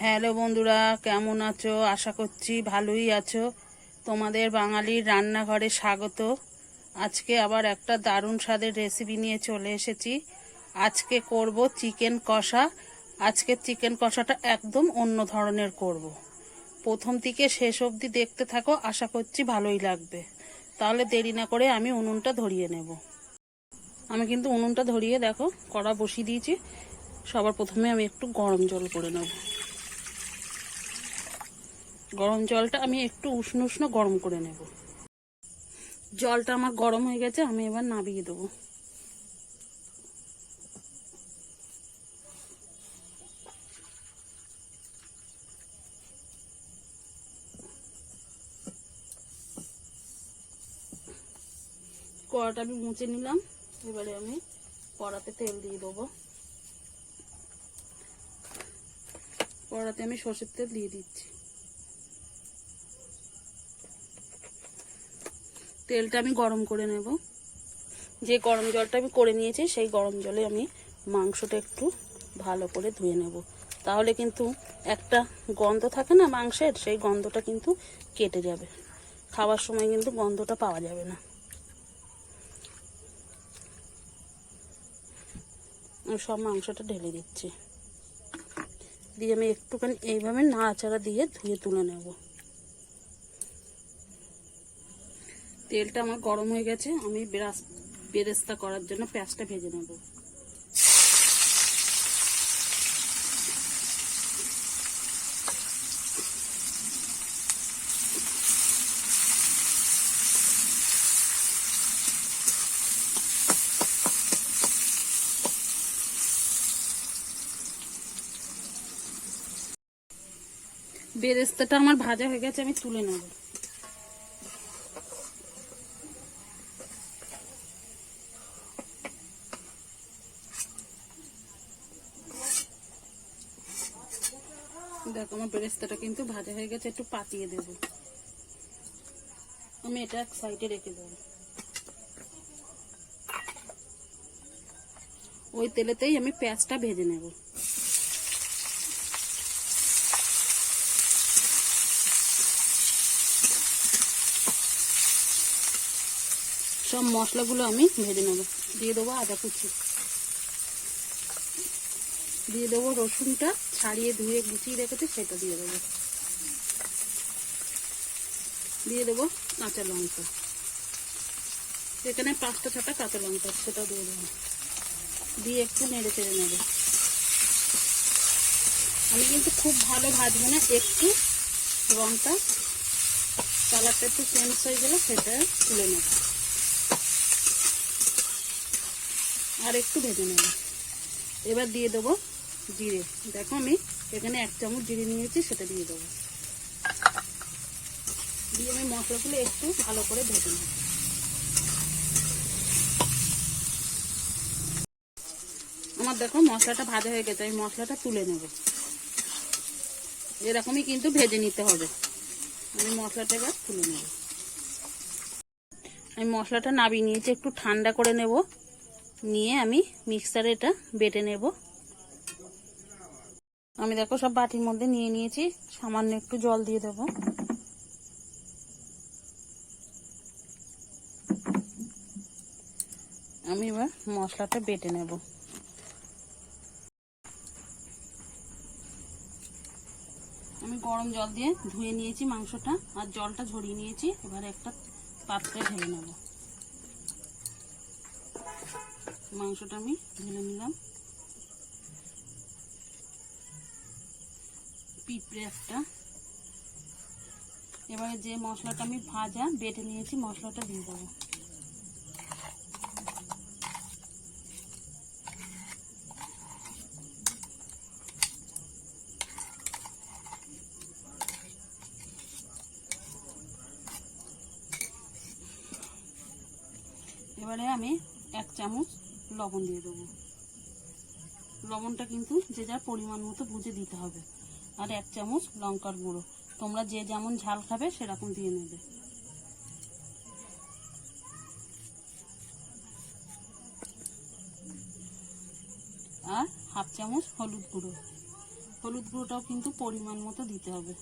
Hello বন্ধুরা, কেমন আছো? আশা করছি ভালোই আছো। তোমাদের বাঙালির রান্নাঘরে স্বাগত। আজকে আবার একটা দারুণ স্বাদের রেসিপি নিয়ে চলে এসেছি। আজকে করব চিকেন কষা। আজকে চিকেন কষাটা একদম অন্য ধরনের করব। প্রথম থেকে শেষ অবধি দেখতে থাকো, আশা করছি ভালোই লাগবে। তাহলে দেরি না করে আমি উনুনটা ধরিয়ে নেব। আমি কিন্তু উনুনটা ধরিয়ে দেখো, কড়া বসিয়ে দিয়েছি। সবার প্রথমে আমি একটু গরম জল করে নেব। গরম জলটা আমি একটু উষ্ণ উষ্ণ গরম করে নেব। জলটা আমার গরম হয়ে গেছে, আমি এবার নাবিয়ে দেবো। কড়াটা আমি মুছে নিলাম, এবারে আমি কড়াতে তেল দিয়ে দেবো। কড়াতে আমি সর্ষের তেল দিয়ে দিচ্ছি। তেলটা আমি গরম করে নেব। যে গরম জলটা আমি করে নিয়েছি, সেই গরম জলে আমি মাংসটা একটু ভালো করে ধুয়ে নেব। তাহলে কিন্তু একটা গন্ধ থাকে না মাংসের, সেই গন্ধটা কিন্তু কেটে যাবে। খাওয়ার সময় কিন্তু গন্ধটা পাওয়া যাবে না। সব মাংসটা ঢেলে দিচ্ছি। দিয়ে আমি একটুখানি এইভাবে নাড়াচাড়া দিয়ে ধুয়ে তুলে নেব। তেলটা আমার গরম হয়ে গেছে, আমি বেরাস বেরেস্তা করার জন্য পেঁয়াজটা ভেজে নেব। বেরেস্তাটা আমার ভাজা হয়ে গেছে, আমি তুলে নেব। দেখো কিন্তু ভাজা হয়ে গেছে, একটু পাতিয়ে দেব। আমি এটা এক সাইডে রেখে দেবো। ওই তেলেতেই আমি পেঁয়াজটা ভেজে নেব। সব মশলাগুলো আমি ভেজে নেব। দিয়ে দেবো আদা কুচি। দিয়ে দেবো রসুনটা। ছাড়িয়ে ধুয়ে গুছিয়ে রেখেছি, সেটা দিয়ে দেবো। দিয়ে দেবো কাঁচা লঙ্কা। এখানে পাঁচটা ছটা কাঁচা লঙ্কা, সেটা দিয়ে দেবো। দিয়ে একটু নেড়ে চেড়ে নেব। আমি কিন্তু খুব ভালো ভাজবো না, একটু রংটা কালারটা একটু চেঞ্জ হয়ে গেলে সেটা তুলে নেব। আর একটু ভেজে নেব। এবার দিয়ে দেবো জিরে। দেখো আমি এখানে এক চামচ জিরে নিয়েছি, সেটা দিয়ে দেবো। দিয়ে আমি মশলাগুলো একটু ভালো করে ভেজে নেব। আমার দেখো মশলাটা ভাজা হয়ে গেছে, আমি মশলাটা তুলে নেব। এরকমই কিন্তু ভেজে নিতে হবে। আমি মশলাটা এবার তুলে নেব। আমি মশলাটা নাবিয়ে নিয়েছি, একটু ঠান্ডা করে নেব। নিয়ে আমি মিক্সারে এটা বেটে নেব। আমি দেখো সব বাটির মধ্যে নিয়ে নিয়েছি। সামান্য একটু জল দিয়ে দেব। আমি এবার মশলাটা বেটে নেব। আমি গরম জল দিয়ে ধুয়ে নিয়েছি মাংসটা আর জলটা ঝরিয়ে নিয়েছি। এবার একটা পাত্রে ঢেলে নেব। মাংসটা আমি ঢেলে নিলাম। পিঁপড়ে একটা। এবারে যে মশলাটা আমি ভাজা, বেটে নিয়েছি, মশলাটা দিয়ে দেবো। এবারে আমি এক চামচ লবণ দিয়ে দেবো। লবণটা কিন্তু যে যার পরিমাণ মতো বুঝে দিতে হবে। আর এক চামচ লঙ্কার গুঁড়ো। তোমরা যে যেমন ঝাল খাবে, সেরকম দিয়ে নেবে। আর হাফ চামচ হলুদ গুঁড়ো। হলুদ গুঁড়োটাও কিন্তু পরিমাণ মতো দিতে হবে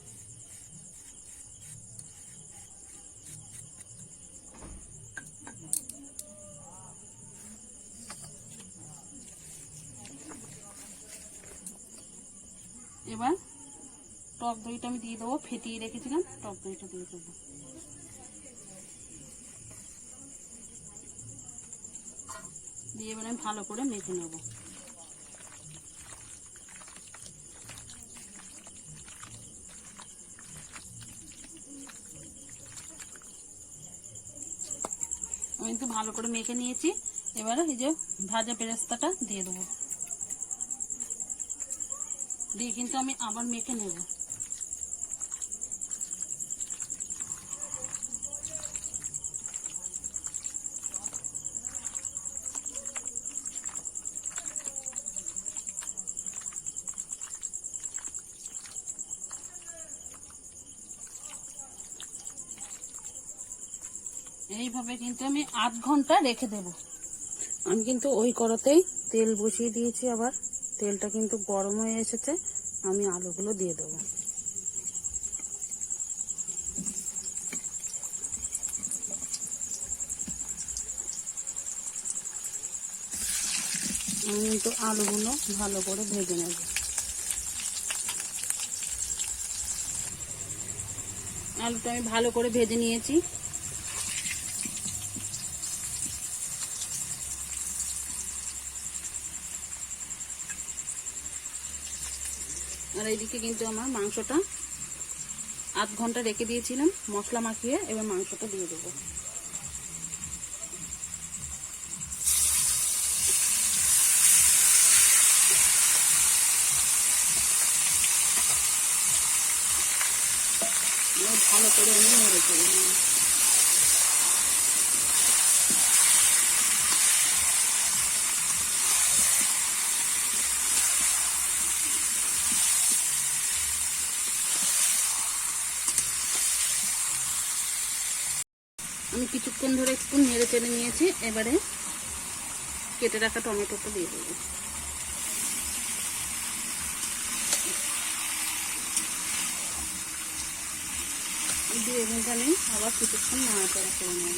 এবার টক দইটা আমি দিয়ে দেবো, ফেটিয়ে রেখেছিলাম, টক দইটা দিয়ে দেবো। দিয়ে এবার আমি ভালো করে মেখে নেব। আমি কিন্তু ভালো করে মেখে নিয়েছি, এবারে এই যে ভাজা পেরেস্তাটা দিয়ে দেবো। দিয়ে কিন্তু আমি আবার মেখে নেব। এইভাবে কিন্তু আমি আধ ঘণ্টা রেখে দেব। আমি কিন্তু ওই কড়াতেই তেল বসিয়ে দিয়েছি আবার। তেলটা কিন্তু গরম হয়ে এসেছে, আমি আলুগুলো দিয়ে দেবো। আমি কিন্তু আলুগুলো ভালো করে ভেজে নেব। আলুটা আমি ভালো করে ভেজে নিয়েছি। আর এইদিকে কিন্তু আমার মাংসটা আধ ঘণ্টা রেখে দিয়েছিলাম, মশলা মাখিয়ে এবার মাংসটা দিয়ে দেবো। ভালো করে আমি নেড়ে চেড়ে নেব আমি কিছুক্ষণ ধরে একটু নেড়ে চেড়ে নিয়েছি, এবারে কেটে রাখা টমেটোটা দিয়ে দেবো। দিয়ে এখানে আবার কিছুক্ষণ নাড়াচাড়া করে নেব।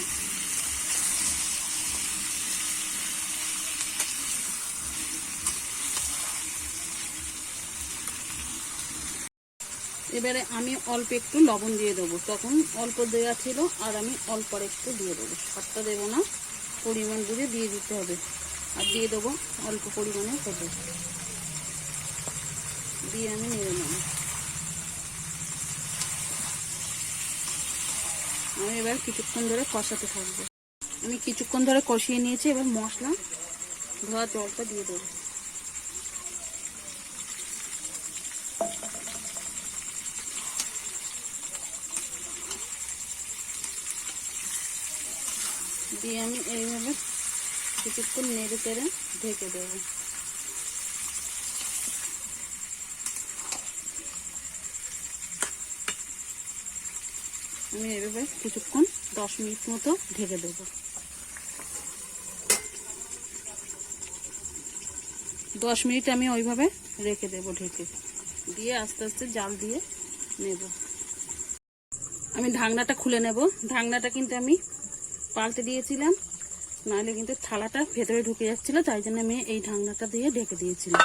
এবারে আমি অল্প একটু লবণ দিয়ে দেবো। তখন অল্প দেওয়া ছিল আর আমি অল্প একটু দিয়ে দেবো। সবটা দেবো না, পরিমাণ বুঝে দিয়ে দিতে হবে। আর দিয়ে দেবো অল্প পরিমাণে হলুদ। দিয়ে আমি নেড়ে নেব। আমি এবার কিছুক্ষণ ধরে কষাতে থাকব। আমি কিছুক্ষণ ধরে কষিয়ে নিয়েছি, এবার মশলা, ধোয়া জলটা দিয়ে দেবো। দিয়ে আমি এইভাবে কিছুক্ষণ নেড়ে চেড়ে ঢেকে দেবো। আমি এভাবে কিছুক্ষণ দশ মিনিট মতো ঢেকে দেবো। দশ মিনিট আমি ওইভাবে রেখে দেবো ঢেকে। দিয়ে আস্তে আস্তে জাল দিয়ে নেব। আমি ঢাকনাটা খুলে নেব। ঢাকনাটা কিন্তু আমি পাল্টে দিয়েছিলাম। নাহলে কিন্তু থালাটা ভেতরে ঢুকে যাচ্ছিল, তাই জন্য আমি এই ঢাকনাটা দিয়ে ঢেকে দিয়েছিলাম।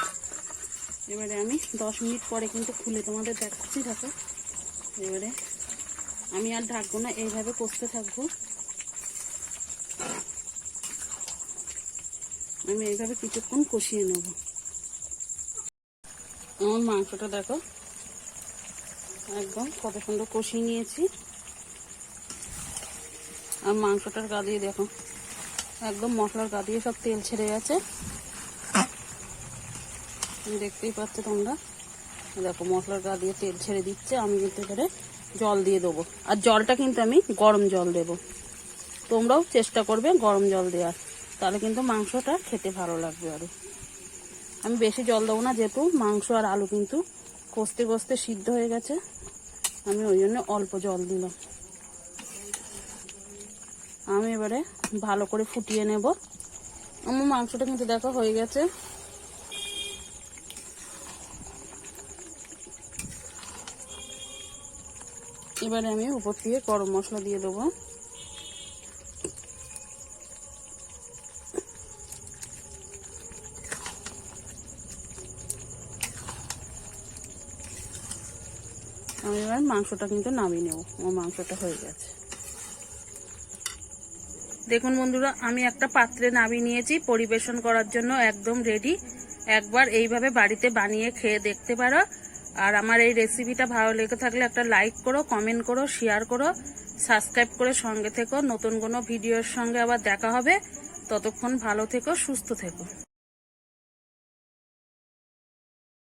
এবারে আমি দশ মিনিট পরে কিন্তু খুলে তোমাদের দেখাচ্ছি, দেখো। এবারে আমি আর ঢাকবো না, এইভাবে কষতে থাকব। আমি এইভাবে কিছুক্ষণ কষিয়ে নেব। আমার মাংসটা দেখো, একদম কত সুন্দর কষিয়ে নিয়েছি। আর মাংসটার গা দিয়ে দেখো। একদম মশলার গা দিয়ে সব তেল ছেড়ে গেছে। দেখতেই পাচ্ছ তোমরা? দেখো, মশলার গা দিয়ে তেল ছেড়ে দিচ্ছে, আমি কিন্তু এবারে জল দিয়ে দেবো। আর জলটা কিন্তু আমি গরম জল দেব। তোমরাও চেষ্টা করবে গরম জল দেওয়ার। তাহলে কিন্তু মাংসটা খেতে ভালো লাগবে আরও। আমি বেশি জল দেবো না, যেহেতু মাংস আর আলু কিন্তু কষতে কষতে সিদ্ধ হয়ে গেছে। আমি ওই জন্য অল্প জল দিলাম। আমি এবারে ভালো করে ফুটিয়ে নেব। আমার মাংসটা কিন্তু দেখো হয়ে গেছে। এবারে আমি উপর দিয়ে গরম মশলা দিয়ে দেবো। আমি এবার মাংসটা কিন্তু নামিয়ে নেব। আমার মাংসটা হয়ে গেছে। দেখুন বন্ধুরা, আমি একটা পাত্রে নামিয়ে নিয়েছি, পরিবেশন করার জন্য একদম রেডি একবার এইভাবে বাড়িতে বানিয়ে খেয়ে দেখতে পারো। আর আমার এই রেসিপিটা ভালো লেগে থাকলে একটা লাইক করো কমেন্ট করো শেয়ার করো সাবস্ক্রাইব করে সঙ্গে থেকো। নতুন কোনো ভিডিওর সঙ্গে আবার দেখা হবে। ততক্ষণ ভালো থেকো, সুস্থ থেকো।